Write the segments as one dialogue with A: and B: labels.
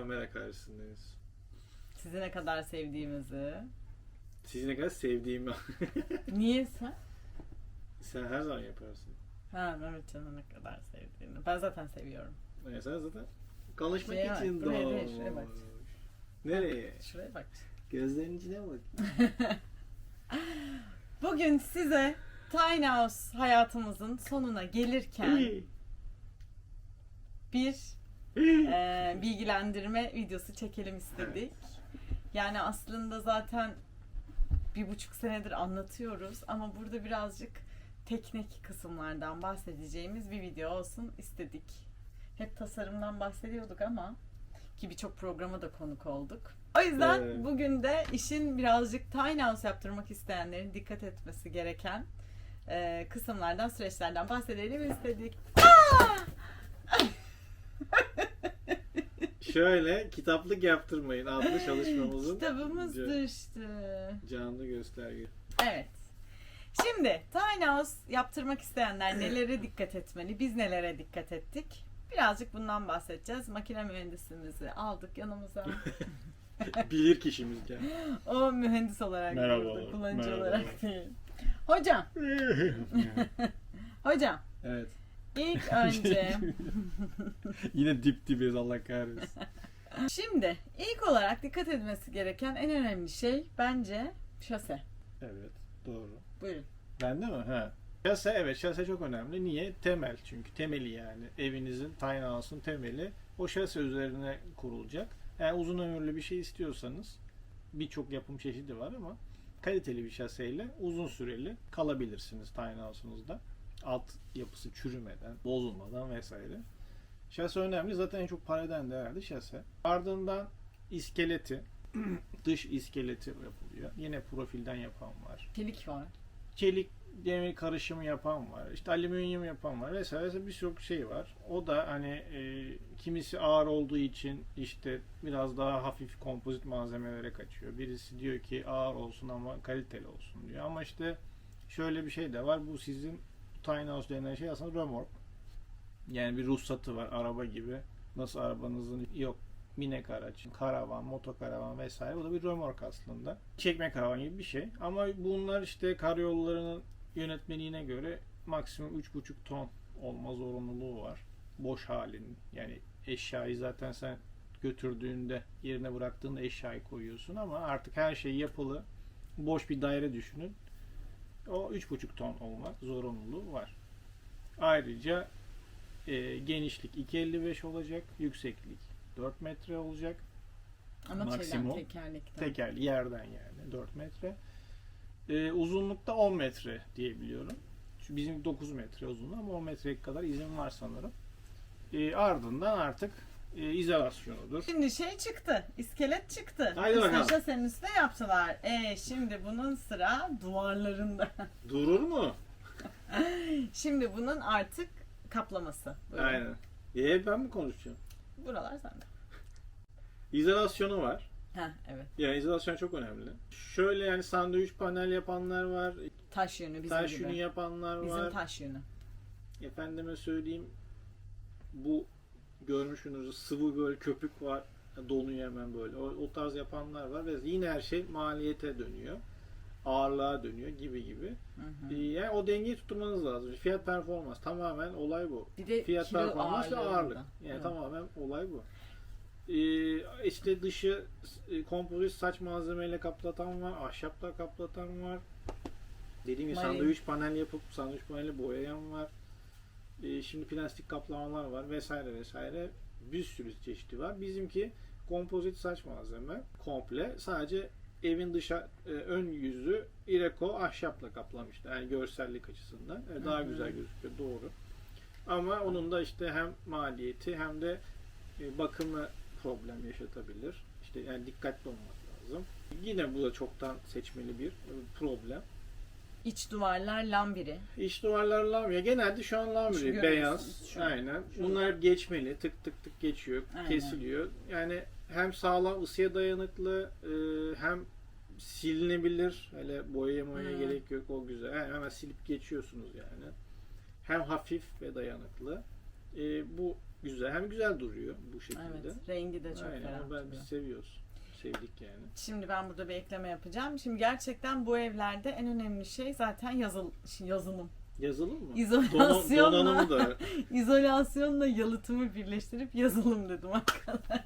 A: kamera karşısındayız.
B: Sizi ne kadar sevdiğimizi.
A: Sizi ne kadar sevdiğimi
B: Niye sen?
A: sen her zaman yaparsın.
B: Ha evet canım ne kadar sevdiğini. Ben zaten seviyorum.
A: Yani sen zaten konuşmak
B: Şuraya bak,
A: için
B: buraya
A: doğmuş.
B: değil, şuraya bak.
A: Nereye?
B: Şuraya bak.
A: Gözlerinin içine bak.
B: Bugün size Tiny House hayatımızın sonuna gelirken bir e, bilgilendirme videosu çekelim istedik. Yani aslında zaten bir buçuk senedir anlatıyoruz ama burada birazcık teknik kısımlardan bahsedeceğimiz bir video olsun istedik. Hep tasarımdan bahsediyorduk ama ki birçok programa da konuk olduk. O yüzden
A: Evet.
B: bugün de işin birazcık tiny house yaptırmak isteyenlerin dikkat etmesi gereken e, kısımlardan, süreçlerden bahsedelim istedik.
A: Şöyle kitaplık yaptırmayın adlı çalışmamızın
B: Kitabımız
A: ca-
B: düştü.
A: canlı gösterge.
B: Evet. Şimdi Tiny House yaptırmak isteyenler nelere dikkat etmeli? Biz nelere dikkat ettik? Birazcık bundan bahsedeceğiz. Makine mühendisimizi aldık yanımıza.
A: Bilir kişimiz yani.
B: O mühendis olarak
A: Merhabalar,
B: burada, kullanıcı
A: merhabalar.
B: olarak değil. Hocam, hocam
A: evet.
B: İlk önce
A: Yine dip dibiz Allah kahretsin.
B: şimdi ilk olarak dikkat edilmesi gereken en önemli şey bence şase.
A: Evet doğru.
B: Buyurun.
A: Bende mi? Ha. Şase evet şase çok önemli. Niye? Temel çünkü temeli yani. Evinizin, tiny house'un temeli o şase üzerine kurulacak. Yani uzun ömürlü bir şey istiyorsanız birçok yapım çeşidi var ama kaliteli bir şaseyle uzun süreli kalabilirsiniz tiny house'unuzda. Alt yapısı çürümeden, bozulmadan vesaire. Şase önemli. Zaten en çok para eden de herhalde şase. Ardından iskeleti, dış iskeleti yapılıyor. Yine profilden yapan var
B: Çelik var.
A: çelik demir karışımı yapan var. işte alüminyum yapan var vesaire vesaire birçok şey var. O da hani e, kimisi ağır olduğu için işte biraz daha hafif kompozit malzemelere kaçıyor. Birisi diyor ki ağır olsun ama kaliteli olsun diyor. Ama işte şöyle bir şey de var. Bu sizin tiny house denilen şey aslında römork. Yani bir ruhsatı var araba gibi. Nasıl arabanızın yok minik araç, karavan, motokaravan vesaire. Bu da bir römork aslında. Çekme karavan gibi bir şey. Ama bunlar işte karayollarının yönetmeliğine göre maksimum 3,5 ton olma zorunluluğu var. Boş halinin. Yani eşyayı zaten sen götürdüğünde yerine bıraktığında eşyayı koyuyorsun ama artık her şey yapılı. Boş bir daire düşünün. O 3,5 ton olmak zorunluluğu var. Ayrıca e, genişlik 2.55 olacak. Yükseklik 4 metre olacak.
B: Ama
A: Maksimum.
B: tekerlekten.
A: Tekerli yerden yani 4 metre. Ee, uzunlukta 10 metre diyebiliyorum. Şu bizim 9 metre uzunluğu ama 10 metreye kadar izin var sanırım. Ee, ardından artık e, izolasyonudur.
B: Şimdi şey çıktı, iskelet çıktı.
A: Haydi bakalım.
B: şasenin üstüne yaptılar. E şimdi bunun sıra duvarlarında.
A: Durur mu?
B: şimdi bunun artık kaplaması. Buyurun.
A: Aynen. E, ben mi konuşacağım?
B: Buralar sende.
A: İzolasyonu var.
B: Ha evet.
A: Yani izolasyon çok önemli. Şöyle yani sandviç panel yapanlar var.
B: Taş yünü bizim
A: Taş
B: gibi.
A: yünü yapanlar
B: Bizim
A: var.
B: taş yünü.
A: Efendime söyleyeyim bu görmüşsünüz sıvı böyle köpük var donuyor hemen böyle. O, o tarz yapanlar var ve yine her şey maliyete dönüyor. Ağırlığa dönüyor gibi gibi.
B: Hı hı.
A: Ee, Yani o dengeyi tutturmanız lazım. Fiyat performans tamamen olay bu.
B: Bir de
A: Fiyat
B: kilo
A: performans ve ağırlık. Yani
B: Evet.
A: tamamen olay bu. Ee, işte dışı e, kompozit saç malzemeyle kaplatan var, ahşapla kaplatan var. Dediğim gibi sandviç panel yapıp sandviç paneli boyayan var. Ee, şimdi plastik kaplamalar var vesaire vesaire. Bir sürü çeşidi var. Bizimki kompozit saç malzeme komple sadece evin dışa e, ön yüzü Ireco ahşapla kaplamışlar. Yani görsellik açısından. E, daha güzel gözüküyor doğru. Ama onun da işte hem maliyeti hem de e, bakımı problem yaşatabilir. İşte yani dikkatli olmak lazım. Yine bu da çoktan seçmeli bir e, problem.
B: İç duvarlar lambiri.
A: İç duvarlar lamya. Genelde şu an
B: görüyorsunuz,
A: beyaz.
B: şu.
A: Aynen.
B: Şu.
A: Bunlar hep geçmeli. Tık tık tık geçiyor.
B: Aynen.
A: Kesiliyor. Yani hem sağlam ısıya dayanıklı e, hem silinebilir. Hele boyaya moyaya gerek yok. O güzel. Yani hemen silip geçiyorsunuz yani. Hem hafif ve dayanıklı. E, bu güzel hem güzel duruyor bu şekilde.
B: Evet. Rengi de çok
A: Aynen,
B: ferah
A: ben seviyoruz. Sevdik yani.
B: Şimdi ben burada bir ekleme yapacağım. Şimdi gerçekten bu evlerde en önemli şey zaten yazıl yazılım.
A: Yazılım mı?
B: İzolasyonla-
A: Donan- da.
B: İzolasyonla yalıtımı birleştirip yazılım dedim arkadaşlar.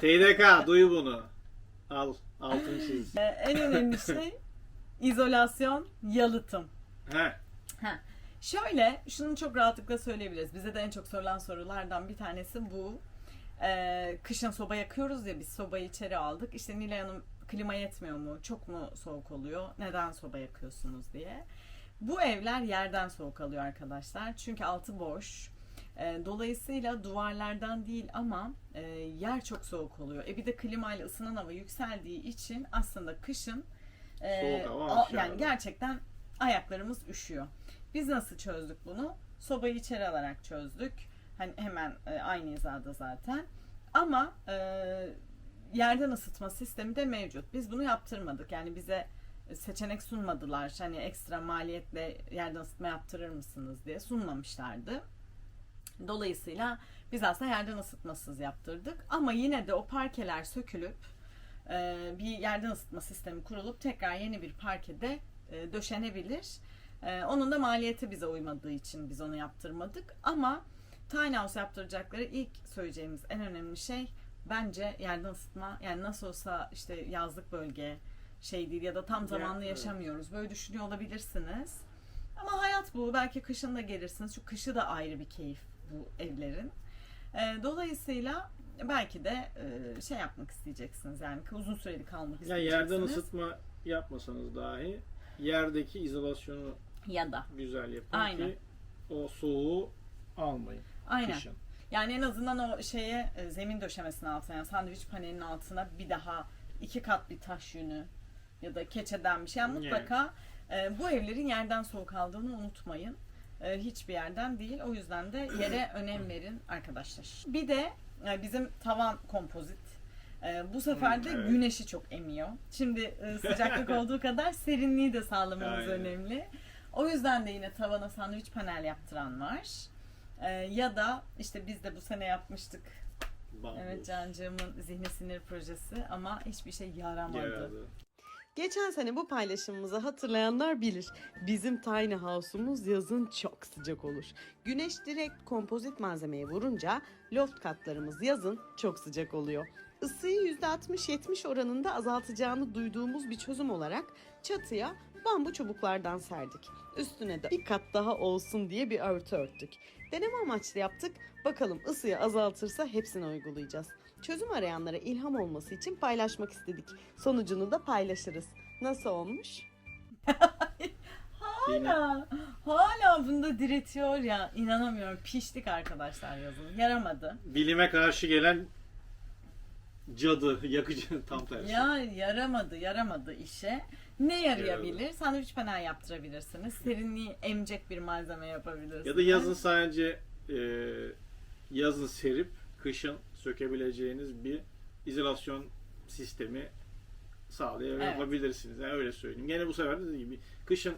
A: TDK duyu bunu. Al altını çiz.
B: Ee, en önemli şey izolasyon, yalıtım.
A: Heh.
B: Şöyle, şunu çok rahatlıkla söyleyebiliriz. Bize de en çok sorulan sorulardan bir tanesi bu. Ee, kışın soba yakıyoruz ya biz sobayı içeri aldık. İşte Nilay Hanım klima yetmiyor mu? Çok mu soğuk oluyor? Neden soba yakıyorsunuz diye. Bu evler yerden soğuk alıyor arkadaşlar. Çünkü altı boş. Dolayısıyla duvarlardan değil ama yer çok soğuk oluyor. E bir de klimayla ısınan hava yükseldiği için aslında kışın e,
A: aşağıda.
B: yani gerçekten ayaklarımız üşüyor. Biz nasıl çözdük bunu? Sobayı içeri alarak çözdük. Hani hemen e, aynı hizada zaten. Ama e, yerden ısıtma sistemi de mevcut. Biz bunu yaptırmadık. Yani bize seçenek sunmadılar. Hani ekstra maliyetle yerden ısıtma yaptırır mısınız diye sunmamışlardı. Dolayısıyla biz aslında yerden ısıtmasız yaptırdık. Ama yine de o parkeler sökülüp e, bir yerden ısıtma sistemi kurulup tekrar yeni bir parkede e, döşenebilir. Onun da maliyeti bize uymadığı için biz onu yaptırmadık. Ama tiny house yaptıracakları ilk söyleyeceğimiz en önemli şey bence yerden ısıtma. Yani nasıl olsa işte yazlık bölge şey değil ya da tam zamanlı
A: evet.
B: yaşamıyoruz. Böyle düşünüyor olabilirsiniz. Ama hayat bu. Belki kışın da gelirsiniz. Şu kışı da ayrı bir keyif bu evlerin. E, dolayısıyla belki de e, şey yapmak isteyeceksiniz. Yani uzun süreli kalmak
A: Yani
B: isteyeceksiniz.
A: yerden ısıtma yapmasanız dahi yerdeki izolasyonu
B: ya da.
A: güzel yapın
B: Aynen.
A: ki o soğuğu almayın
B: Aynen.
A: kışın.
B: Yani en azından o şeye e, zemin döşemesinin altına yani sandviç panelinin altına bir daha iki kat bir taş yünü ya da keçeden bir şey. Yani mutlaka e, bu evlerin yerden soğuk aldığını unutmayın. E, hiçbir yerden değil. O yüzden de yere önem verin arkadaşlar. Bir de e, bizim tavan kompozit. E, bu sefer de
A: Hmm, evet.
B: güneşi çok emiyor. Şimdi e, sıcaklık olduğu kadar serinliği de sağlamamız
A: Aynen.
B: önemli. O yüzden de yine tavana sandviç panel yaptıran var. E, ya da işte biz de bu sene yapmıştık.
A: Bambus.
B: Evet Cancığımın zihni sinir projesi ama hiçbir şey yaramadı.
A: Yaradı.
C: Geçen sene bu paylaşımımızı hatırlayanlar bilir. Bizim tiny house'umuz yazın çok sıcak olur. Güneş direkt kompozit malzemeye vurunca loft katlarımız yazın çok sıcak oluyor. Isıyı %60-70 oranında azaltacağını duyduğumuz bir çözüm olarak çatıya bambu çubuklardan serdik. Üstüne de bir kat daha olsun diye bir örtü örttük. Deneme amaçlı yaptık. Bakalım ısıyı azaltırsa hepsini uygulayacağız. Çözüm arayanlara ilham olması için paylaşmak istedik. Sonucunu da paylaşırız. Nasıl olmuş?
B: Hala, hala bunda diretiyor ya inanamıyorum. Piştik arkadaşlar yazın. Yaramadı.
A: bilime karşı gelen cadı, yakıcı tam tersi.
B: Ya yaramadı, yaramadı işe. Ne yarayabilir? Sandviç panel yaptırabilirsiniz. Serinliği emecek bir malzeme yapabilirsiniz.
A: Ya da yazın sadece e, yazın serip kışın sökebileceğiniz bir izolasyon sistemi sağlayabilirsiniz. Yani öyle söyleyeyim. Gene bu sefer de dediğim gibi kışın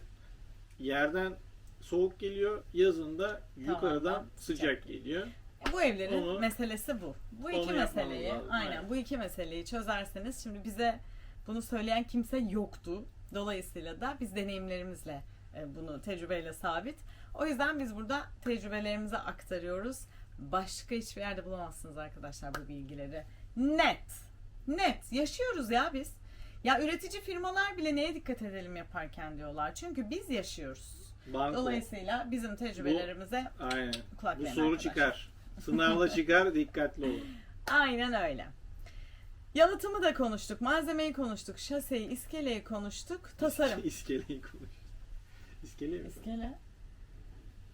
A: yerden soğuk geliyor, yazın da yukarıdan
B: Tavandan
A: sıcak,
B: sıcak
A: geliyor.
B: Bu evlerin
A: Onu-
B: meselesi bu. Bu iki meseleyi, aynen
A: aynen.
B: bu iki meseleyi çözerseniz şimdi bize bunu söyleyen kimse yoktu. Dolayısıyla da biz deneyimlerimizle e, bunu tecrübeyle sabit. O yüzden biz burada tecrübelerimizi aktarıyoruz. Başka hiçbir yerde bulamazsınız arkadaşlar bu bilgileri. Net. Net. Yaşıyoruz ya biz. Ya üretici firmalar bile neye dikkat edelim yaparken diyorlar. Çünkü biz yaşıyoruz.
A: Banko.
B: Dolayısıyla bizim tecrübelerimize
A: Aynen.
B: kulak
A: Bu soru
B: arkadaşlar.
A: çıkar. Sınavda çıkar, dikkatli olun.
B: Aynen öyle. Yalıtımı da konuştuk, malzemeyi konuştuk, şaseyi, iskeleyi konuştuk, tasarım.
A: İskeleyi konuş. İskele mi?
B: İskele?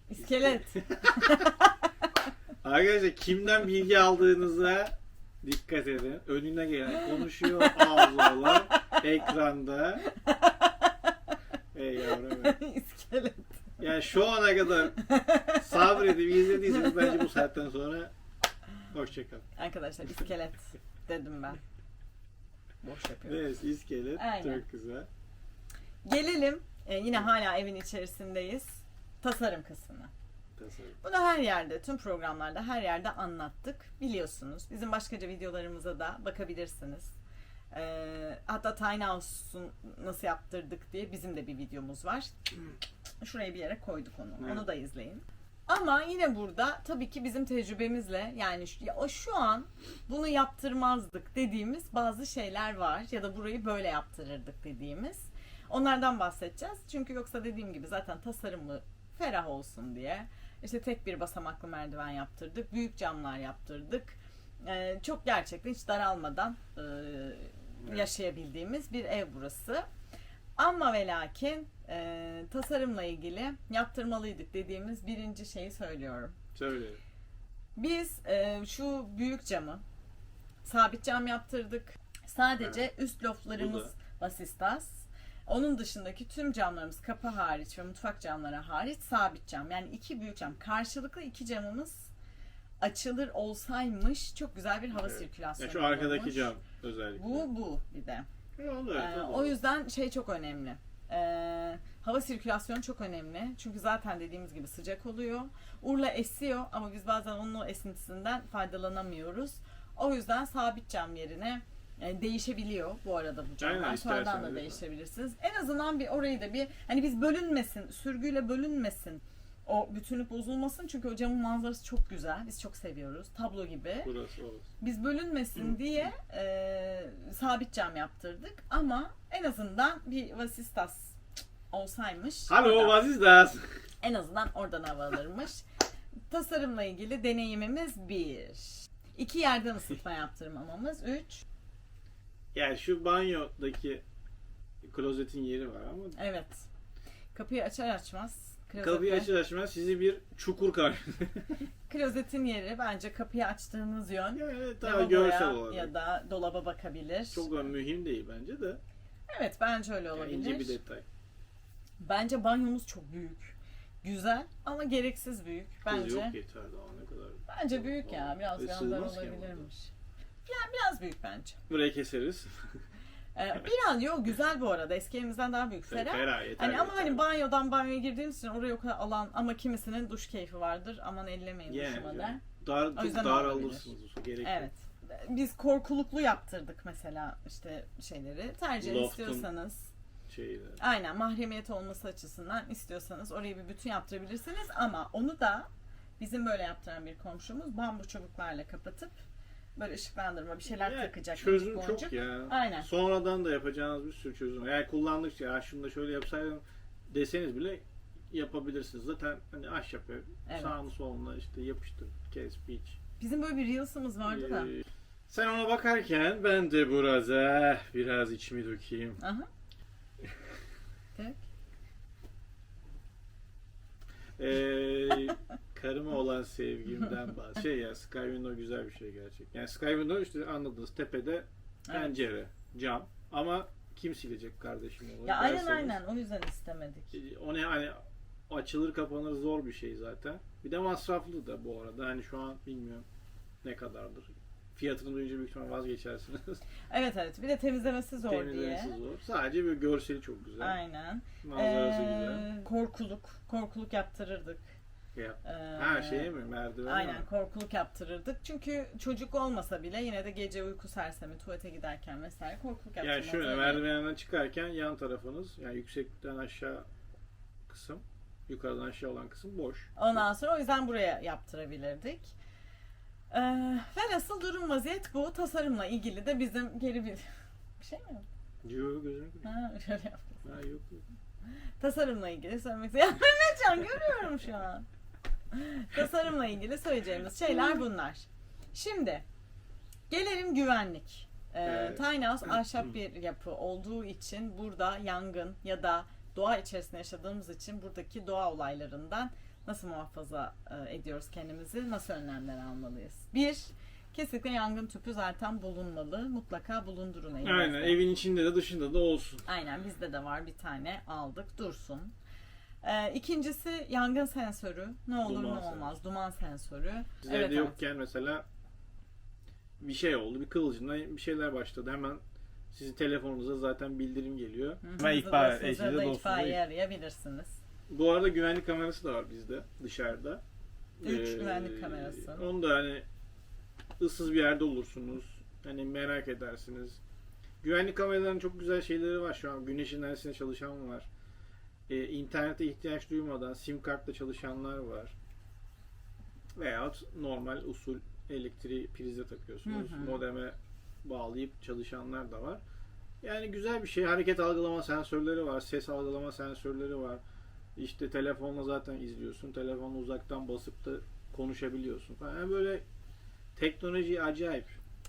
B: İskelet.
A: Arkadaşlar kimden bilgi aldığınıza dikkat edin. Önüne gelen konuşuyor ağzı olan ekranda. Ey yavrum.
B: İskelet.
A: Yani şu ana kadar sabredip izlediyseniz bence bu saatten sonra hoşçakalın.
B: Arkadaşlar iskelet dedim ben. Boş yapıyorum.
A: Evet iskelet
B: Aynen.
A: çok güzel.
B: Gelelim, e, yine hala evin içerisindeyiz, tasarım kısmına.
A: Tasarım.
B: Bunu her yerde, tüm programlarda her yerde anlattık. Biliyorsunuz. Bizim başkaca videolarımıza da bakabilirsiniz. Ee, hatta Tiny House'un nasıl yaptırdık diye bizim de bir videomuz var. Şuraya bir yere koyduk onu.
A: Evet.
B: Onu da izleyin. Ama yine burada tabii ki bizim tecrübemizle yani şu, ya şu an bunu yaptırmazdık dediğimiz bazı şeyler var ya da burayı böyle yaptırırdık dediğimiz. Onlardan bahsedeceğiz. Çünkü yoksa dediğim gibi zaten tasarımı ferah olsun diye işte tek bir basamaklı merdiven yaptırdık. Büyük camlar yaptırdık. Ee, çok gerçekten hiç daralmadan e, yaşayabildiğimiz bir ev burası. Ama ve lakin e, tasarımla ilgili yaptırmalıydık dediğimiz birinci şeyi söylüyorum.
A: Söyle.
B: Biz e, şu büyük camı sabit cam yaptırdık. Sadece üst loftlarımız
A: Bu da.
B: vasistas. Onun dışındaki tüm camlarımız kapı hariç ve mutfak camları hariç sabit cam. Yani iki büyük cam. Karşılıklı iki camımız açılır olsaymış çok güzel bir hava
A: Evet.
B: sirkülasyonu
A: Ya şu arkadaki
B: olurmuş.
A: cam özellikle.
B: Bu bu bir de.
A: Ya, olur,
B: Ee, o yüzden şey çok önemli. Ee, hava sirkülasyonu çok önemli. Çünkü zaten dediğimiz gibi sıcak oluyor. Urla esiyor ama biz bazen onun o esintisinden faydalanamıyoruz. O yüzden sabit cam yerine e, değişebiliyor bu arada bu camlar. Sonradan da değişebilirsiniz. En azından bir orayı da bir hani biz bölünmesin, sürgüyle bölünmesin. O bütünlük bozulmasın çünkü o camın manzarası çok güzel. Biz çok seviyoruz. Tablo gibi.
A: Burası orası.
B: Biz bölünmesin diye e, sabit cam yaptırdık ama en azından bir vasistas olsaymış.
A: İst das?
B: en azından oradan hava alırmış. Tasarımla ilgili deneyimimiz bir. İki yerden ısıtma yaptırmamamız. Üç.
A: Yani şu banyodaki klozetin yeri var ama
B: Evet. Kapıyı açar açmaz. Klozete,
A: kapıyı açar açmaz sizi bir çukur karşılıyor.
B: Klozetin yeri bence kapıyı açtığınız yön.
A: yani daha
B: lavaboya
A: görsel olarak.
B: ya da dolaba bakabilir.
A: Çok da mühim değil bence de.
B: Evet bence öyle
A: Yani
B: olabilir.
A: ince bir detay.
B: Bence banyomuz çok büyük. Güzel ama gereksiz büyük.
A: Kız
B: Bence.
A: yok yeter daha ne kadar.
B: Bence büyük ya. Biraz
A: E,
B: yandan
A: sığmaz ki
B: olabilirmiş. Yani biraz büyük bence.
A: Burayı keseriz.
B: Ee, biraz yok güzel bu arada. Eski evimizden daha büyük. Ferah.
A: Ferah yeter.
B: Hani ama
A: yeter.
B: hani banyodan banyoya girdiğimiz için oraya o kadar alan ama kimisinin duş keyfi vardır. Aman ellemeyin
A: Yani
B: duşuma
A: canım.
B: der.
A: Dar,
B: O yüzden
A: dar
B: olabilir.
A: alırsınız. Gerek
B: Evet. Biz korkuluklu yaptırdık mesela işte şeyleri. Tercih
A: Loft'un-
B: istiyorsanız.
A: yok şeyde.
B: Aynen mahremiyet olması açısından istiyorsanız orayı bir bütün yaptırabilirsiniz ama onu da bizim böyle yaptıran bir komşumuz bambu çubuklarla kapatıp böyle ışıklandırma bir şeyler
A: Yani
B: takacak.
A: çözüm
B: boncuk
A: çok ya.
B: Aynen.
A: Sonradan da yapacağınız bir sürü çözüm. Yani kullandıkça ya şunu da şöyle yapsaydım deseniz bile yapabilirsiniz. Zaten hani ahşap ev.
B: Evet.
A: Sağını soluna işte yapıştır, kes, biç.
B: Bizim böyle bir Reels'ımız vardı da.
A: Ee, sen ona bakarken ben de burada biraz içimi dökeyim.
B: Aha. Dök.
A: Ee, karıma olan sevgimden bahs. Şey ya Sky Window güzel bir şey gerçek. Yani Sky Window işte anladınız tepede pencere, cam ama kim silecek kardeşim onu?
B: Ya aynen
A: derseniz,
B: aynen o yüzden istemedik.
A: e, O ne hani açılır kapanır zor bir şey zaten. Bir de masraflı da bu arada. Hani şu an bilmiyorum ne kadardır. Fiyatını duyunca büyük ihtimal vazgeçersiniz.
B: Evet evet bir de temizlemesi zor diye.
A: Temizlemesi zor. Sadece bir görseli çok güzel.
B: Aynen.
A: Manzarası
B: Ee,
A: güzel.
B: Korkuluk. Korkuluk yaptırırdık.
A: Ya.
B: Ee,
A: Ha şeye mi? Merdiven
B: Aynen
A: mi?
B: korkuluk yaptırırdık. Çünkü çocuk olmasa bile yine de gece uyku sersemi tuvalete giderken vesaire korkuluk
A: Yani
B: yaptırmaz.
A: şöyle
B: öyle.
A: merdivenden çıkarken yan tarafınız yani yüksekten aşağı kısım yukarıdan aşağı olan kısım boş.
B: Ondan sonra o yüzden buraya yaptırabilirdik. Ee, velhasıl durum vaziyet bu. Tasarımla ilgili de bizim geri bir... Bir şey mi?
A: yok? Gözüm.
B: Ha, şöyle yap.
A: Ha yok. yok.
B: Tasarımla ilgili söylemek istedim. Mehmetcan görüyorum şu an. Tasarımla ilgili söyleyeceğimiz şeyler bunlar. Şimdi gelelim güvenlik. Ee,
A: Evet.
B: Tiny House ahşap bir yapı olduğu için burada yangın ya da doğa içerisinde yaşadığımız için buradaki doğa olaylarından nasıl muhafaza e, ediyoruz kendimizi, nasıl önlemler almalıyız? Bir, kesinlikle yangın tüpü zaten bulunmalı. Mutlaka bulundurun elinizde.
A: Aynen evin içinde de dışında da olsun.
B: Aynen bizde de var bir tane aldık dursun. Ee, ikincisi yangın sensörü. Ne olur
A: Duman
B: ne olmaz. Duman sensörü.
A: Siz
B: Evet,
A: evde
B: evet.
A: yokken mesela bir şey oldu bir kıvılcımdan bir şeyler başladı hemen sizin telefonunuza zaten bildirim geliyor. Hemen ihbar
B: itfaiye arayabilirsiniz.
A: Bu arada güvenlik kamerası da var bizde dışarıda.
B: Üç
A: Ee,
B: güvenlik kamerası.
A: Onu da hani ıssız bir yerde olursunuz. Hani merak edersiniz. Güvenlik kameralarının çok güzel şeyleri var şu an. Güneş enerjisine çalışan var. Ee, internete ihtiyaç duymadan sim kartla çalışanlar var. Veyahut normal usul elektriği prize takıyorsunuz.
B: Hı hı.
A: Modeme bağlayıp çalışanlar da var. Yani güzel bir şey. Hareket algılama sensörleri var. Ses algılama sensörleri var. İşte telefonla zaten izliyorsun. Telefonla uzaktan basıp da konuşabiliyorsun falan. Yani böyle teknoloji acayip.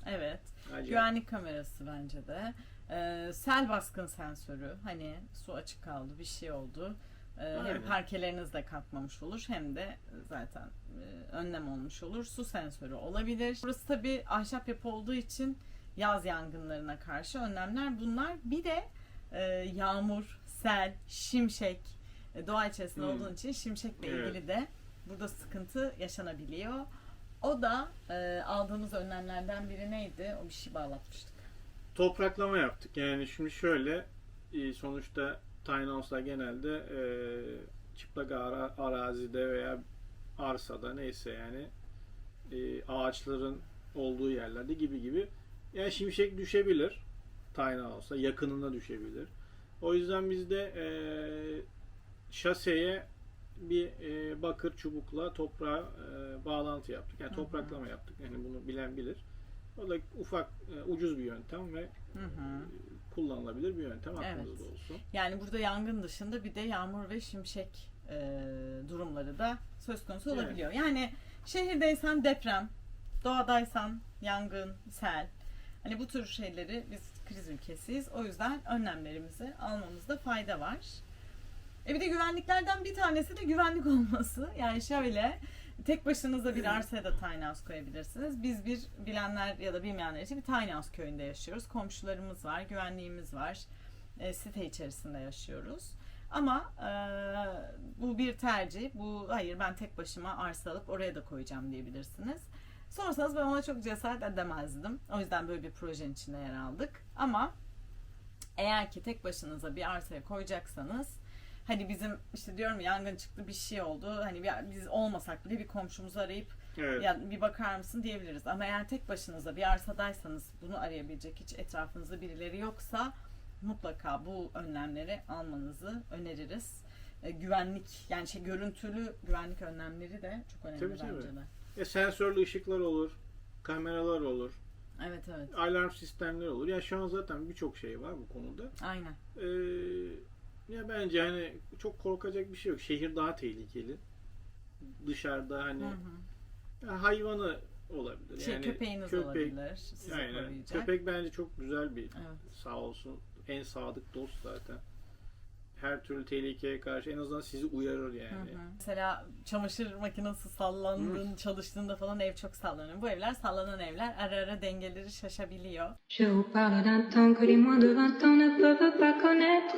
B: Evet.
A: acayip.
B: Güvenlik kamerası bence de. Ee, sel baskın sensörü. Hani su açık kaldı, bir şey oldu. Ee, hem parkeleriniz de kalkmamış olur hem de zaten e, önlem olmuş olur. Su sensörü olabilir. Burası tabii ahşap yapı olduğu için yaz yangınlarına karşı önlemler bunlar. Bir de e, yağmur, sel, şimşek e, doğa içerisinde
A: Hmm.
B: olduğun için şimşekle
A: Evet.
B: ilgili de burada sıkıntı yaşanabiliyor. O da e, aldığımız önlemlerden biri neydi? O bir şey bağlatmıştık.
A: Topraklama yaptık. Yani şimdi şöyle e, sonuçta tiny house'lar genelde e, çıplak ara, arazide veya arsada neyse yani e, ağaçların olduğu yerlerde gibi gibi yani şimşek düşebilir tiny house'a yakınına düşebilir. O yüzden biz de e, şaseye bir e, bakır çubukla toprağa e, bağlantı yaptık. Yani topraklama yaptık. Yani bunu bilen bilir. O da ufak, e, ucuz bir yöntem ve
B: Hı hı.
A: kullanılabilir bir yöntem aklınızda
B: Evet.
A: olsun.
B: Yani burada yangın dışında bir de yağmur ve şimşek e, durumları da söz konusu
A: Evet.
B: olabiliyor. Yani şehirdeysen deprem, doğadaysan yangın, sel. Hani bu tür şeyleri biz kriz ülkesiyiz. O yüzden önlemlerimizi almamızda fayda var. E bir de güvenliklerden bir tanesi de güvenlik olması. Yani şöyle tek başınıza bir arsaya da tiny house koyabilirsiniz. Biz bir bilenler ya da bilmeyenler için bir tiny house köyünde yaşıyoruz. Komşularımız var, güvenliğimiz var. E, site içerisinde yaşıyoruz. Ama e, bu bir tercih. Bu hayır ben tek başıma arsa alıp oraya da koyacağım diyebilirsiniz. Sorsanız ben ona çok cesaret edemezdim. O yüzden böyle bir projenin içinde yer aldık. Ama eğer ki tek başınıza bir arsaya koyacaksanız hani bizim işte diyorum ya, yangın çıktı bir şey oldu. Hani bir- biz olmasak bile bir komşumuzu arayıp
A: Evet.
B: ya bir bakar mısın diyebiliriz. Ama eğer tek başınıza bir arsadaysanız bunu arayabilecek hiç etrafınızda birileri yoksa mutlaka bu önlemleri almanızı öneririz. E, güvenlik yani şey görüntülü güvenlik önlemleri de çok önemli
A: Tabii, tabii.
B: bence de.
A: E, sensörlü ışıklar olur, kameralar olur,
B: Evet evet.
A: alarm sistemleri olur. Ya şu an zaten birçok şey var bu konuda.
B: Aynen.
A: Ee, ya bence hani çok korkacak bir şey yok. Şehir daha tehlikeli. Dışarıda hani
B: Hı hı.
A: ya hayvanı olabilir.
B: Şey,
A: yani
B: köpeğiniz
A: köpek-
B: olabilir. Sizi
A: Aynen.
B: koruyacak.
A: Köpek bence çok güzel bir
B: Evet.
A: sağ olsun. En sadık dost zaten. Her türlü tehlikeye karşı en azından sizi uyarır
B: Hı
A: yani.
B: hı. Mesela çamaşır makinesi sallandığında, çalıştığında falan ev çok sallanıyor. Bu evler sallanan evler. Ara ara dengeleri şaşabiliyor.
D: Je vous parle d'un temps que les moins de 20 ans ne peuvent pas connaître.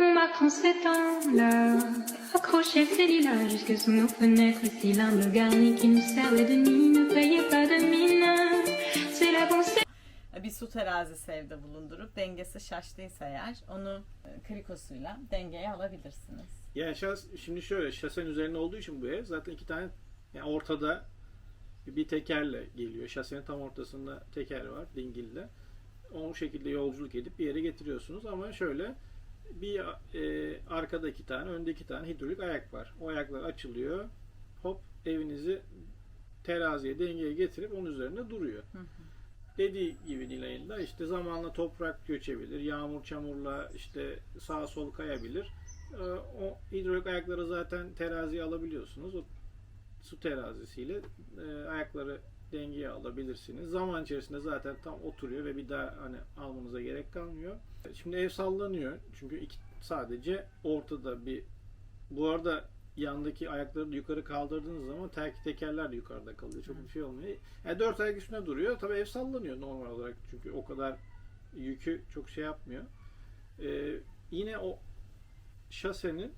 D: On marque en ces temps-là, accrochés ces lilas jusque sous nos fenêtres. Les cylindres garnis qui nous servaient de nid ne payaient pas de mine.
B: Bir su terazisi evde bulundurup dengesi şaştıysa eğer onu e, krikosuyla dengeye alabilirsiniz.
A: Yani şahs, şimdi şöyle şasen üzerine olduğu için bu ev zaten iki tane yani ortada bir tekerle geliyor. Şasenin tam ortasında teker var dingille. O şekilde yolculuk edip bir yere getiriyorsunuz ama şöyle bir e, arkada iki tane, önde iki tane hidrolik ayak var. O ayaklar açılıyor. Hop evinizi teraziye, dengeye getirip onun üzerinde duruyor.
B: Hı hı.
A: Dediği gibi Nilay'ın da işte zamanla toprak göçebilir, yağmur çamurla işte sağa sol kayabilir. Ee, O hidrolik ayakları zaten teraziye alabiliyorsunuz. O su terazisiyle e, ayakları dengeye alabilirsiniz. Zaman içerisinde zaten tam oturuyor ve bir daha hani almanıza gerek kalmıyor. Şimdi ev sallanıyor. Çünkü iki, sadece ortada bir bu arada yandaki ayakları da yukarı kaldırdığınız zaman tek tekerler de yukarıda kalıyor. Çok bir şey olmuyor. Yani dört ayak üstüne duruyor. Tabii ev sallanıyor normal olarak. Çünkü o kadar yükü çok şey yapmıyor. Ee, yine o şasenin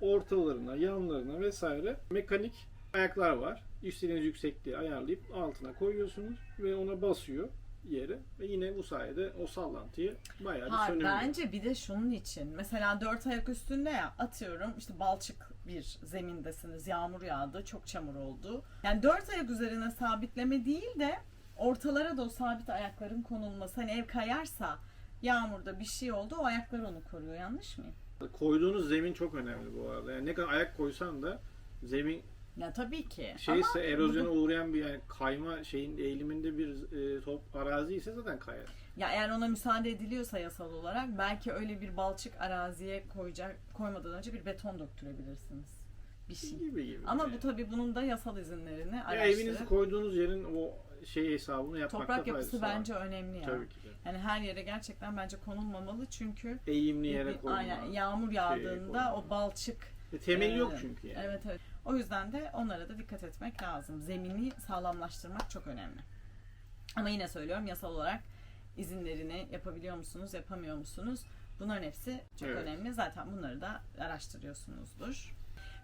A: ortalarına, yanlarına vesaire mekanik ayaklar var. İstediğiniz yüksekliği ayarlayıp altına koyuyorsunuz ve ona basıyor. yere ve yine bu sayede o sallantıyı bayağı bir
B: Ha,
A: söndürüyor.
B: bence bir de şunun için. Mesela dört ayak üstünde ya atıyorum işte balçık bir zemindesiniz. Yağmur yağdı, çok çamur oldu. Yani dört ayak üzerine sabitleme değil de ortalara da o sabit ayakların konulması. Hani ev kayarsa yağmurda bir şey oldu o ayaklar onu koruyor. Yanlış mıyım?
A: Koyduğunuz zemin çok önemli bu arada. Yani ne kadar ayak koysan da zemin
B: Ya tabii ki.
A: şeyse
B: Ama
A: erozyona uğrayan bir yani kayma şeyin eğiliminde bir e, top arazi ise zaten kayar.
B: Ya eğer ona müsaade ediliyorsa yasal olarak belki öyle bir balçık araziye koyacak koymadan önce bir beton döktürebilirsiniz. Bir şey.
A: Gibi gibi.
B: Ama
A: yani.
B: bu tabii bunun da yasal izinlerini
A: Ya
B: araştırıp
A: evinizi koyduğunuz yerin o şey hesabını yapmakta
B: toprak yapısı
A: faydası var.
B: bence önemli ya.
A: Tabii ki de.
B: Yani her yere gerçekten bence konulmamalı çünkü
A: Eğimli yere koyma.
B: aynen yağmur yağdığında o balçık
A: E, temeli yok
B: Ee,
A: çünkü yani.
B: Evet evet. O yüzden de onlara da dikkat etmek lazım. Zemini sağlamlaştırmak çok önemli. Ama yine söylüyorum yasal olarak izinlerini yapabiliyor musunuz, yapamıyor musunuz? Bunların hepsi çok
A: Evet.
B: önemli. Zaten bunları da araştırıyorsunuzdur.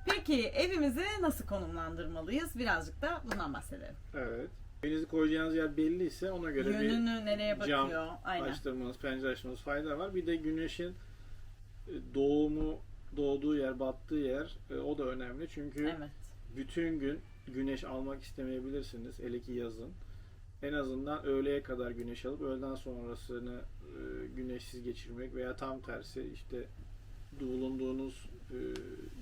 B: Peki evimizi nasıl konumlandırmalıyız? Birazcık da bundan bahsedelim.
A: Evet. Evinizi koyacağınız yer belli ise ona göre bir
B: Yönünü nereye
A: cam
B: bakıyor? Aynen.
A: açtırmanız, pencere açmanız fayda var. Bir de güneşin e, doğumu, doğduğu yer, battığı yer e, o da önemli. Çünkü
B: Evet.
A: bütün gün güneş almak istemeyebilirsiniz. Hele ki yazın. En azından öğleye kadar güneş alıp öğleden sonrasını e, güneşsiz geçirmek veya tam tersi işte bulunduğunuz e,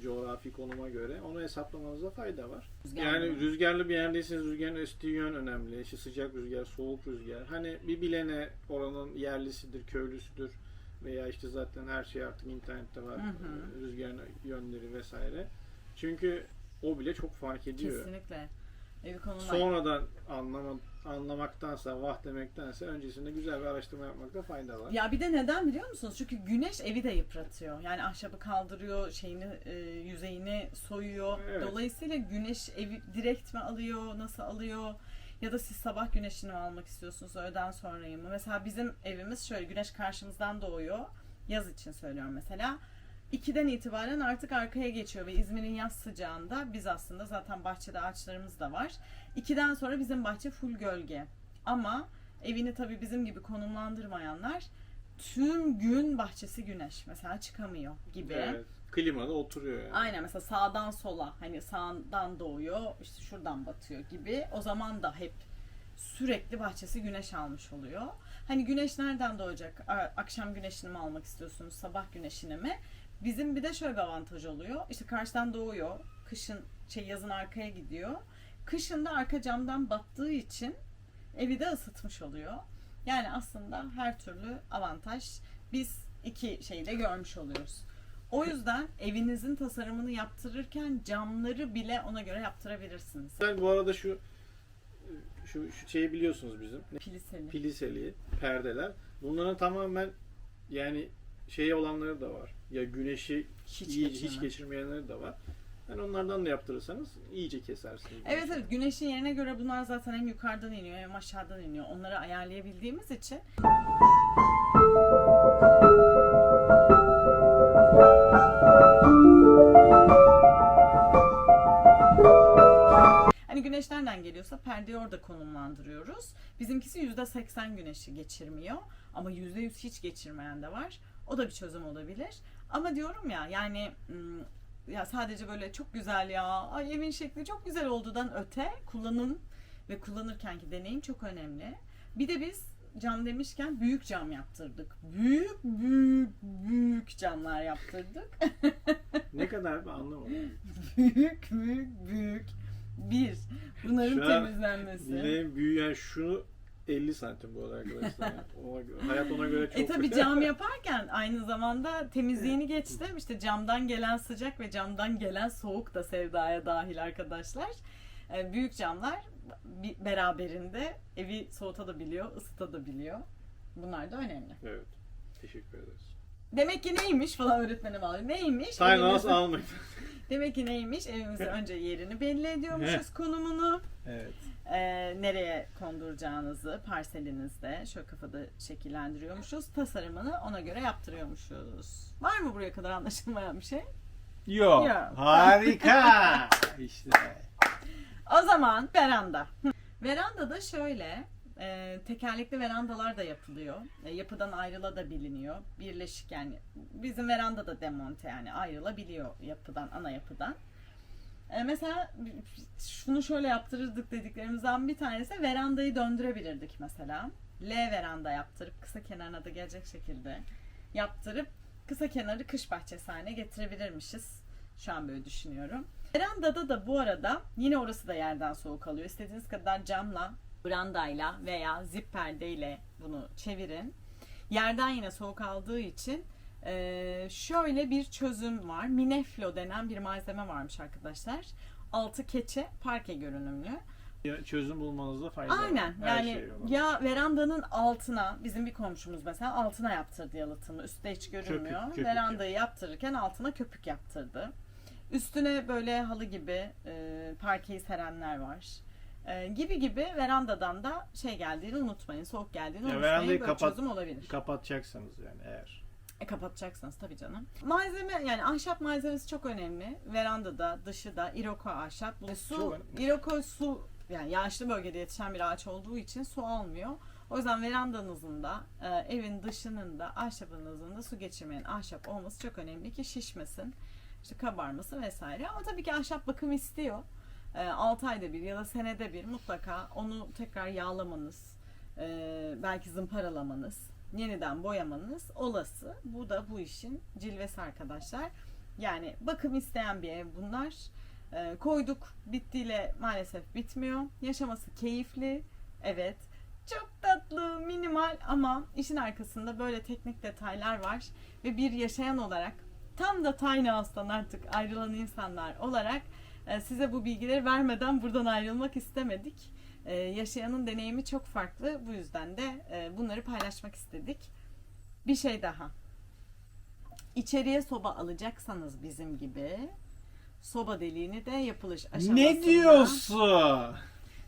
A: coğrafi konuma göre onu hesaplamanızda fayda var.
B: Rüzgar
A: yani rüzgarlı bir yerdeyseniz rüzgarın estiği yön önemli. İşte sıcak rüzgar, soğuk rüzgar. Hani bir bilene oranın yerlisidir, köylüsüdür veya işte zaten her şey artık internette var.
B: Hı hı.
A: e, Rüzgarın yönleri vesaire. Çünkü o bile çok fark ediyor.
B: Kesinlikle. Konumlan.
A: Sonradan anlama, anlamaktansa, vah demektense öncesinde güzel bir araştırma yapmakta fayda var.
B: Ya bir de neden biliyor musunuz? Çünkü güneş evi de yıpratıyor. Yani ahşabı kaldırıyor, şeyini e, yüzeyini soyuyor.
A: Evet.
B: Dolayısıyla güneş evi direkt mi alıyor, nasıl alıyor? Ya da siz sabah güneşini mi almak istiyorsunuz öğleden sonrayı mı? Mesela bizim evimiz şöyle güneş karşımızdan doğuyor. Yaz için söylüyorum mesela. 2'den itibaren artık arkaya geçiyor ve İzmir'in yaz sıcağında biz aslında zaten bahçede ağaçlarımız da var. 2'den sonra bizim bahçe full gölge. Ama evini tabii bizim gibi konumlandırmayanlar tüm gün bahçesi güneş mesela çıkamıyor gibi.
A: Evet. Klimada oturuyor yani.
B: Aynen mesela sağdan sola hani sağdan doğuyor işte şuradan batıyor gibi. O zaman da hep sürekli bahçesi güneş almış oluyor. Hani güneş nereden doğacak? Akşam güneşini mi almak istiyorsunuz? Sabah güneşini mi? Bizim bir de şöyle bir avantaj oluyor. İşte karşıdan doğuyor. Kışın şey yazın arkaya gidiyor. Kışın da arka camdan battığı için evi de ısıtmış oluyor. Yani aslında her türlü avantaj biz iki şeyi de görmüş oluyoruz. O yüzden evinizin tasarımını yaptırırken camları bile ona göre yaptırabilirsiniz.
A: Ben bu arada şu şu, şu şeyi biliyorsunuz bizim.
B: Piliseli.
A: Piliseli perdeler. Bunların tamamen yani şey olanları da var. Ya güneşi
B: Hiç
A: iyi, hiç
B: geçirmem.
A: geçirmeyenleri de var. Yani onlardan da yaptırırsanız iyice kesersiniz.
B: Evet evet güneşin yerine göre bunlar zaten hem yukarıdan iniyor hem aşağıdan iniyor. Onları ayarlayabildiğimiz için Hani güneş nereden geliyorsa perdeyi orada konumlandırıyoruz. Bizimkisi %80 güneşi geçirmiyor ama %100 hiç geçirmeyen de var. O da bir çözüm olabilir. Ama diyorum ya yani ya sadece böyle çok güzel ya ay evin şekli çok güzel olduğundan öte kullanım ve kullanırkenki deneyim çok önemli. Bir de biz cam demişken büyük cam yaptırdık. Büyük büyük büyük camlar yaptırdık.
A: Ne kadar bir anlamadım.
B: büyük büyük büyük. Bir, bunların
A: Şu an
B: temizlenmesi.
A: Dileğin büyüyen şu 50 santim bu arada arkadaşlar. Yani ona göre, hayat ona göre çok...
B: E tabi cam yaparken aynı zamanda temizliğini geçtim. İşte camdan gelen sıcak ve camdan gelen soğuk da sevdaya dahil arkadaşlar. E, büyük camlar bir- beraberinde evi soğutabiliyor, ısıtabiliyor. Bunlar da önemli.
A: Evet. Teşekkür ederiz.
B: Demek ki neymiş falan öğretmene bağlı. Neymiş?
A: House almayın.
B: Demek ki neymiş? Evimizde önce yerini belli ediyormuşuz konumunu.
A: Evet.
B: e, nereye konduracağınızı parselinizde şöyle kafada şekillendiriyormuşuz. Tasarımını ona göre yaptırıyormuşuz. Var mı buraya kadar anlaşılmayan bir şey?
A: Yok.
B: Yok.
A: Harika. işte.
B: O zaman veranda. Veranda da şöyle e, tekerlekli verandalar da yapılıyor. E, yapıdan ayrılabiliyor. Birleşik yani bizim veranda da demonte yani ayrılabiliyor yapıdan, ana yapıdan. E, mesela şunu şöyle yaptırırdık dediklerimizden bir tanesi verandayı döndürebilirdik mesela. L veranda yaptırıp kısa kenarına da gelecek şekilde yaptırıp kısa kenarı kış bahçesi haline getirebilirmişiz. Şu an böyle düşünüyorum. Verandada da bu arada yine orası da yerden soğuk alıyor. İstediğiniz kadar camla, brandayla veya zip perdeyle bunu çevirin. Yerden yine soğuk aldığı için eee, şöyle bir çözüm var. Mineflo denen bir malzeme varmış arkadaşlar. Altı keçe parke görünümlü.
A: Ya Çözüm bulmanızda fayda var.
B: Aynen yani
A: şey
B: ya verandanın altına bizim bir komşumuz mesela altına yaptırdı yalıtımı üstte hiç görünmüyor.
A: köpük
B: Verandayı yaptırırken altına köpük yaptırdı. Üstüne böyle halı gibi e, parkeyi serenler var. E, gibi gibi verandadan da şey geldiğini unutmayın. Soğuk geldiğini
A: Ya
B: unutmayın.
A: verandayı
B: Böyle
A: kapat-
B: çözüm olabilir.
A: Kapatacaksanız yani eğer.
B: E, kapatacaksınız tabii canım. Malzeme yani ahşap malzemesi çok önemli. Verandada, dışı da iroko ahşap. Bu su, iroko su yani yağışlı bölgede yetişen bir ağaç olduğu için su almıyor. O yüzden verandanızın da e, evin dışının da ahşabınızın da su geçirmeyen ahşap olması çok önemli ki şişmesin. işte kabarması vesaire. Ama tabii ki ahşap bakım istiyor. 6 ayda bir ya da senede bir mutlaka onu tekrar yağlamanız, e, belki zımparalamanız, yeniden boyamanız olası. Bu da bu işin cilvesi arkadaşlar. Yani bakım isteyen bir ev bunlar. E, koyduk bittiyle maalesef bitmiyor. Yaşaması keyifli. Evet. Çok tatlı, minimal ama işin arkasında böyle teknik detaylar var. Ve bir yaşayan olarak tam da Tiny House'tan artık ayrılan insanlar olarak size bu bilgileri vermeden buradan ayrılmak istemedik. E, yaşayanın deneyimi çok farklı. Bu yüzden de e, bunları paylaşmak istedik. Bir şey daha. İçeriye soba alacaksanız bizim gibi soba deliğini de yapılış aşamasında
A: Ne diyorsun?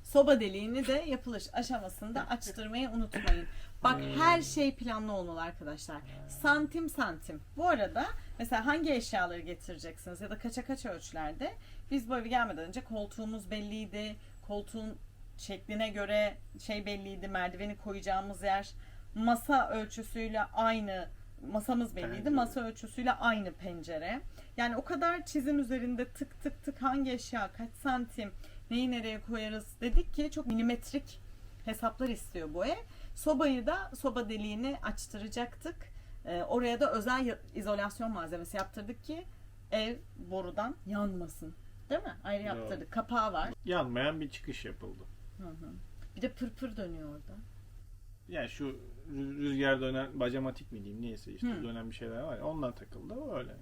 B: soba deliğini de yapılış aşamasında açtırmayı unutmayın. Bak her şey planlı olmalı arkadaşlar. Santim santim. Bu arada mesela hangi eşyaları getireceksiniz ya da kaça kaç ölçülerde biz bu eve gelmeden önce koltuğumuz belliydi. Koltuğun şekline göre şey belliydi. Merdiveni koyacağımız yer masa ölçüsüyle aynı masamız belliydi.
A: Pencere.
B: Masa ölçüsüyle aynı pencere. Yani o kadar çizim üzerinde tık tık tık hangi eşya kaç santim neyi nereye koyarız dedik ki çok milimetrik hesaplar istiyor bu ev. Sobayı da soba deliğini açtıracaktık. Ee, oraya da özel izolasyon malzemesi yaptırdık ki ev borudan yanmasın. Değil mi? Ayrı
A: Doğru.
B: yaptırdık. Kapağı var.
A: Yanmayan bir çıkış yapıldı.
B: Hı hı. Bir de pırpır dönüyor orada.
A: Yani şu rü- rüzgar dönen bacamatik mi diyeyim neyse işte
B: Hı.
A: dönen bir şeyler var ya ondan takıldı öyle.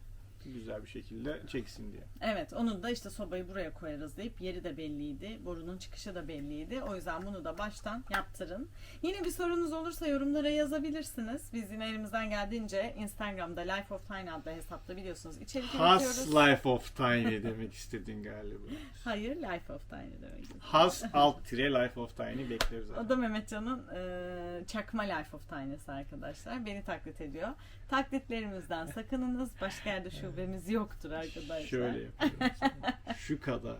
A: Güzel bir şekilde çeksin diye.
B: Evet onun da işte sobayı buraya koyarız deyip yeri de belliydi. Borunun çıkışı da belliydi. O yüzden bunu da baştan yaptırın. Yine bir sorunuz olursa yorumlara yazabilirsiniz. Biz yine elimizden geldiğince Instagram'da Life of Tiny adlı hesapta biliyorsunuz içerik
A: Has. Life of Tiny demek istedin galiba.
B: Hayır Life of Tiny demek istedim.
A: Has alt tire Life of Tiny bekleriz.
B: O da Mehmetcan'ın e, çakma Life of Tiny'si arkadaşlar. Beni taklit ediyor. Taklitlerimizden sakınınız. Başka yerde şubemiz yoktur arkadaşlar.
A: Şöyle yapıyorum sana. Şu kadar.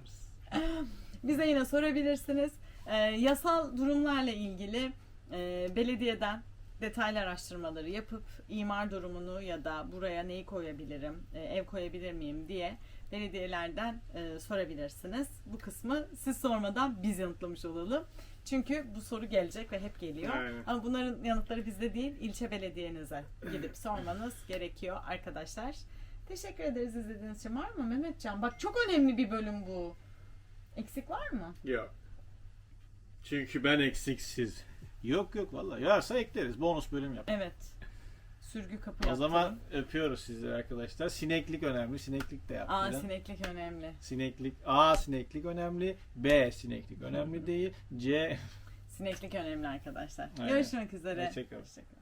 B: Bize yine sorabilirsiniz. Ee, yasal durumlarla ilgili e, belediyeden detaylı araştırmaları yapıp imar durumunu ya da buraya neyi koyabilirim, e, ev koyabilir miyim diye belediyelerden e, sorabilirsiniz. Bu kısmı siz sormadan biz yanıtlamış olalım. Çünkü bu soru gelecek ve hep geliyor.
A: Aynen.
B: Ama bunların yanıtları bizde değil, ilçe belediyenize gidip sormanız gerekiyor arkadaşlar. Teşekkür ederiz izlediğiniz için. Var mı Mehmetcan? Bak çok önemli bir bölüm bu. Eksik var mı?
A: Yok. Çünkü ben eksiksiz. Yok yok vallahi. Yarsa ekleriz. Bonus bölüm yap.
B: Evet. Sürgü kapı
A: O
B: yaptım.
A: zaman öpüyoruz sizleri arkadaşlar. Sineklik önemli. Sineklik de
B: Aa
A: yaptırın.
B: sineklik önemli.
A: Sineklik A sineklik önemli. B sineklik önemli değil. C
B: Sineklik önemli arkadaşlar.
A: Aynen.
B: Görüşmek üzere.
A: Hoşçakalın.
B: Hoşçakalın.